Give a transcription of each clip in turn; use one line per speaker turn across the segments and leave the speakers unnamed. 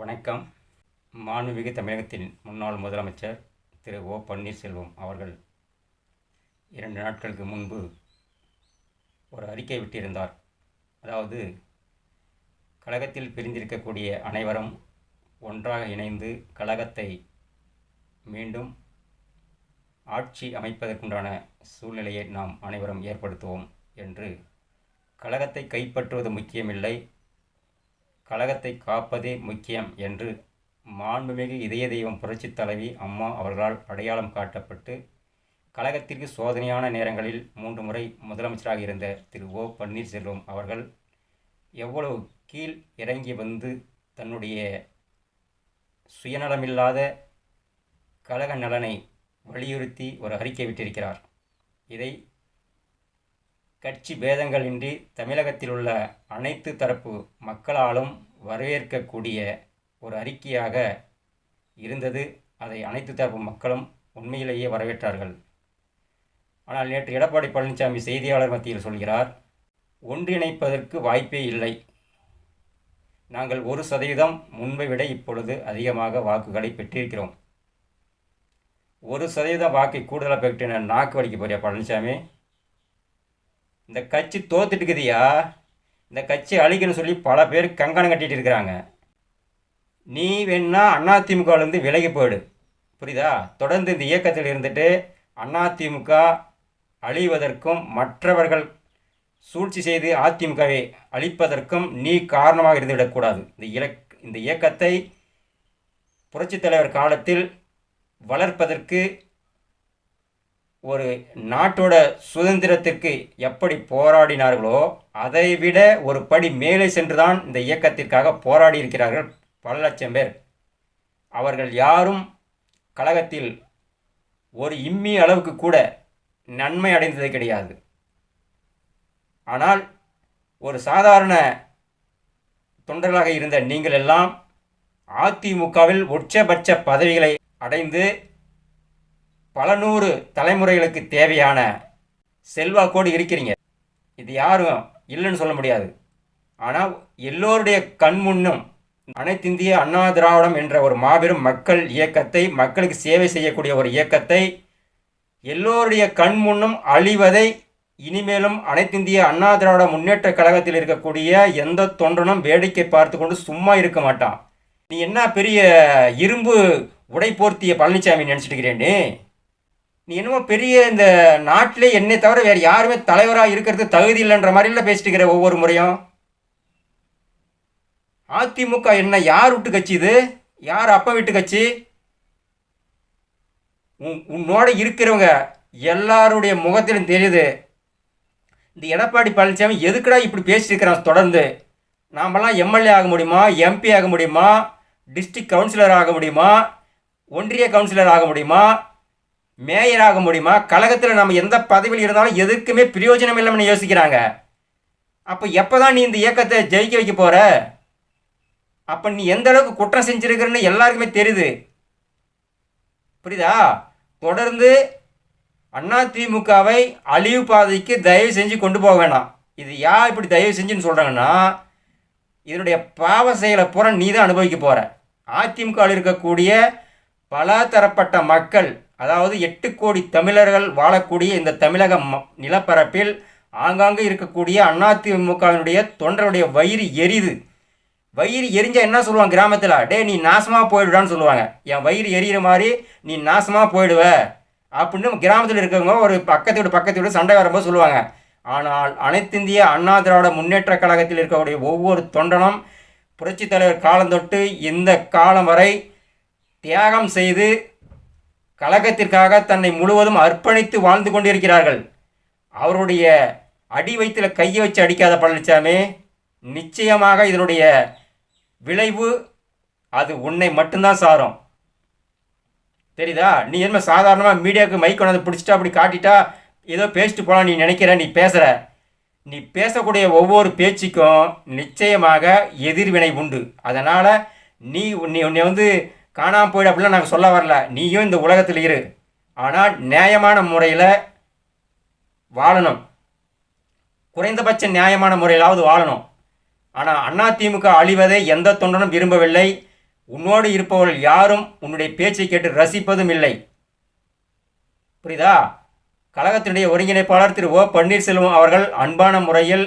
வணக்கம். மாண்புமிகு தமிழகத்தின் முன்னாள் முதலமைச்சர் திரு ஓ பன்னீர்செல்வம் அவர்கள் இரண்டு நாட்களுக்கு முன்பு ஒரு அறிக்கை விட்டிருந்தார். அதாவது கழகத்தில் பிரிந்திருக்கக்கூடிய அனைவரும் ஒன்றாக இணைந்து கழகத்தை மீண்டும் ஆட்சி அமைப்பதற்குண்டான சூழ்நிலையை நாம் அனைவரும் ஏற்படுத்துவோம் என்று கழகத்தை கைப்பற்றுவது முக்கியமில்லை. கழகத்தை காப்பதே முக்கியம் என்று மாண்புமிகு இதய தெய்வம் புரட்சித் தலைவி அம்மா அவர்களால் அடையாளம் காட்டப்பட்டு கழகத்திற்கு சோதனையான நேரங்களில் மூன்று முறை முதலமைச்சராக இருந்த திரு ஓ பன்னீர்செல்வம் அவர்கள் எவ்வளவு கீழ் இறங்கி வந்து தன்னுடைய சுயநலமில்லாத கழக நலனை வலியுறுத்தி ஒரு அறிக்கை விட்டிருக்கிறார். இதை கட்சி பேதங்களின்றி தமிழகத்தில் உள்ள அனைத்து தரப்பு மக்களாலும் வரவேற்கக்கூடிய ஒரு அறிக்கையாக இருந்தது. அதை அனைத்து தரப்பு மக்களும் உண்மையிலேயே வரவேற்றார்கள். ஆனால் நேற்று எடப்பாடி பழனிசாமி செய்தியாளர் மத்தியில் சொல்கிறார் ஒன்றிணைப்பதற்கு வாய்ப்பே இல்லை. நாங்கள் ஒரு சதவீதம் முன்பை விட இப்பொழுது அதிகமாக வாக்குகளை பெற்றிருக்கிறோம். ஒரு சதவீதம் வாக்கை கூடுதலாக பெற்றின நாக்கு வலிக்க போறியா பழனிசாமி? இந்த கட்சி தோத்துட்டுக்குதியா இந்த கட்சி அழிக்கணும்னு சொல்லி பல பேர் கங்கணம் கட்டிகிட்டு இருக்கிறாங்க. நீ வேணா அதிமுகவிலேருந்து விலகி போயிடு. புரியுதா? தொடர்ந்து இந்த இயக்கத்தில் இருந்துட்டு அதிமுக அழிவதற்கும் மற்றவர்கள் சூழ்ச்சி செய்து அதிமுகவை அழிப்பதற்கும் நீ காரணமாக இருந்துவிடக்கூடாது இந்த இலக் இந்த இயக்கத்தை புரட்சித் தலைவர் காலத்தில் வளர்ப்பதற்கு ஒரு நாட்டோட சுதந்திரத்திற்கு எப்படி போராடினார்களோ அதைவிட ஒரு படி மேலே சென்றுதான் இந்த இயக்கத்திற்காக போராடி இருக்கிறார்கள் பல லட்சம் பேர். அவர்கள் யாரும் கழகத்தில் ஒரு இம்மி அளவுக்கு கூட நன்மை அடைந்தது கிடையாது. ஆனால் ஒரு சாதாரண தொண்டர்களாக இருந்த நீங்கள் எல்லாம் அதிமுகவில் உச்சபட்ச பதவிகளை அடைந்து பல நூறு தலைமுறைகளுக்கு தேவையான செல்வாக்கோடு இருக்கிறீங்க. இது யாரும் இல்லைன்னு சொல்ல முடியாது. ஆனால் எல்லோருடைய கண் முன்னும் அனைத்திந்திய அண்ணா திராவிடம் என்ற ஒரு மாபெரும் மக்கள் இயக்கத்தை மக்களுக்கு சேவை செய்யக்கூடிய ஒரு இயக்கத்தை எல்லோருடைய கண் முன்னும் அழிவதை இனிமேலும் அனைத்திந்திய அண்ணா திராவிட முன்னேற்ற கழகத்தில் இருக்கக்கூடிய எந்த தொண்டனும் வேடிக்கை பார்த்து கொண்டு சும்மா இருக்க மாட்டான். நீ என்ன பெரிய இரும்பு உடை போர்த்திய பழனிசாமி நினச்சிட்டு இருக்கிறேன்னு நீ என்னமோ பெரிய இந்த நாட்டிலே என்னை தவிர வேறு யாருமே தலைவராக இருக்கிறது தகுதி இல்லைன்ற மாதிரிலாம் பேசிட்டு இருக்கிற ஒவ்வொரு முறையும். அதிமுக என்ன யார் விட்டு கட்சி இது? யார் அப்பா வீட்டு கட்சி? உன் உன்னோட இருக்கிறவங்க எல்லாருடைய முகத்திலும் தெரியுது. இந்த எடப்பாடி பழனிசாமி எதுக்குடா இப்படி பேசிட்டு இருக்கிறான் தொடர்ந்து? நாமெல்லாம் எம்எல்ஏ ஆக முடியுமா? எம்பி ஆக முடியுமா? டிஸ்ட்ரிக்ட் கவுன்சிலர் ஆக முடியுமா? ஒன்றிய கவுன்சிலர் ஆக முடியுமா? மேயர் ஆக முடியுமா? கழகத்தில் நம்ம எந்த பதவியில் இருந்தாலும் எதுக்குமே பிரயோஜனம் இல்லைன்னு யோசிக்கிறாங்க. அப்போ எப்போ தான் நீ இந்த இயக்கத்தை ஜெயிக்க வைக்க போகிற அப்போ நீ எந்த அளவுக்கு குற்றம் செஞ்சிருக்கிறன்னு எல்லாருக்குமே தெரியுது. புரியுதா? தொடர்ந்து அண்ணா திமுகவை அழிவு பாதைக்கு தயவு செஞ்சு கொண்டு போக வேணாம். இது யார் இப்படி தயவு செஞ்சுன்னு சொல்கிறாங்கன்னா இதனுடைய பாவ செயலை பூரா நீ தான் அனுபவிக்க போகிற அதிமுகவில் இருக்கக்கூடிய பல தரப்பட்ட மக்கள் அதாவது எட்டு கோடி தமிழர்கள் வாழக்கூடிய இந்த தமிழக ம நிலப்பரப்பில் ஆங்காங்கே இருக்கக்கூடிய அதிமுகவினுடைய தொண்டருடைய வயிறு எரியுது. வயிறு எரிஞ்சால் என்ன சொல்லுவாங்க கிராமத்தில்? டே நீ நாசமாக போயிடுடான்னு சொல்லுவாங்க. என் வயிறு எரியிற மாதிரி நீ நாசமாக போயிடுவ. அப்படின்னு கிராமத்தில் இருக்கவங்க ஒரு பக்கத்து வீடு பக்கத்து வீடு சண்டை வரும்போது சொல்லுவாங்க. ஆனால் அனைத்திந்திய அண்ணா திராவிட முன்னேற்ற கழகத்தில் இருக்கக்கூடிய ஒவ்வொரு தொண்டனும் புரட்சித் தலைவர் காலந்தொட்டு இந்த காலம் வரை தியாகம் செய்து கழகத்திற்காக தன்னை முழுவதும் அர்ப்பணித்து வாழ்ந்து கொண்டிருக்கிறார்கள். அவருடைய அடி வைத்தில் கையை வச்சு அடிக்காத பழனிசாமி நிச்சயமாக இதனுடைய விளைவு அது உன்னை மட்டும்தான் சாரும். தெரியுதா? நீ என்ன சாதாரணமாக மீடியாவுக்கு மைக் கொண்டாந்து பிடிச்சிட்டா அப்படி காட்டிட்டா ஏதோ பேசிட்டு போகலாம் நீ நினைக்கிற நீ பேசுகிற நீ பேசக்கூடிய ஒவ்வொரு பேச்சுக்கும் நிச்சயமாக எதிர்வினை உண்டு. அதனால் நீ நீ உன்னை வந்து காணாமல் போயிடு அப்படிலாம் நாங்கள் சொல்ல வரல. நீயும் இந்த உலகத்தில் இரு. ஆனால் நியாயமான முறையில் வாழணும். குறைந்தபட்ச நியாயமான முறையிலாவது வாழணும். ஆனால் அதிமுக அழிவதை எந்த தொண்டனும் விரும்பவில்லை. உன்னோடு இருப்பவர்கள் யாரும் உன்னுடைய பேச்சை கேட்டு ரசிப்பதும் இல்லை. புரியுதா? கழகத்தினுடைய ஒருங்கிணைப்பாளர் திரு ஓ பன்னீர்செல்வம் அவர்கள் அன்பான முறையில்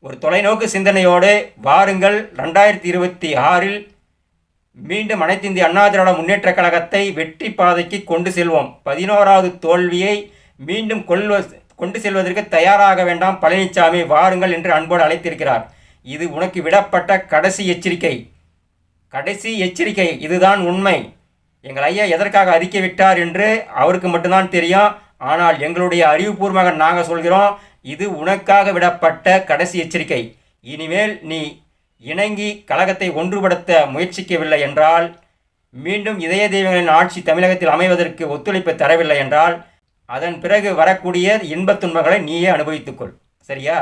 ஒரு தொலைநோக்கு சிந்தனையோடு வாருங்கள். ரெண்டாயிரத்தி இருபத்தி ஆறில் மீண்டும் அனைத்து இந்திய அண்ணா திராவிட முன்னேற்றக் கழகத்தை வெற்றி பாதைக்கு கொண்டு செல்வோம். பதினோராவது தோல்வியை மீண்டும் கொள்வ கொண்டு செல்வதற்கு தயாராக வேண்டாம். பழனிசாமி வாருங்கள் என்று அன்போடு அழைத்திருக்கிறார். இது உனக்கு விடப்பட்ட கடைசி எச்சரிக்கை. கடைசி எச்சரிக்கை. இதுதான் உண்மை. எங்கள் ஐயா எதற்காக அறிக்கை விட்டார் என்று அவருக்கு மட்டும்தான் தெரியும். ஆனால் எங்களுடைய அறிவுபூர்வமாக நாங்கள் சொல்கிறோம் இது உனக்காக விடப்பட்ட கடைசி எச்சரிக்கை. இனிமேல் நீ இணங்கி கழகத்தை ஒன்றுபடுத்த முயற்சிக்கவில்லை என்றால் மீண்டும் இதய தெய்வங்களின் ஆட்சி தமிழகத்தில் அமைவதற்கு ஒத்துழைப்பு தரவில்லை என்றால் அதன் பிறகு வரக்கூடிய இன்பத் துன்பங்களை நீயே அனுபவித்துக்கொள் சரியா?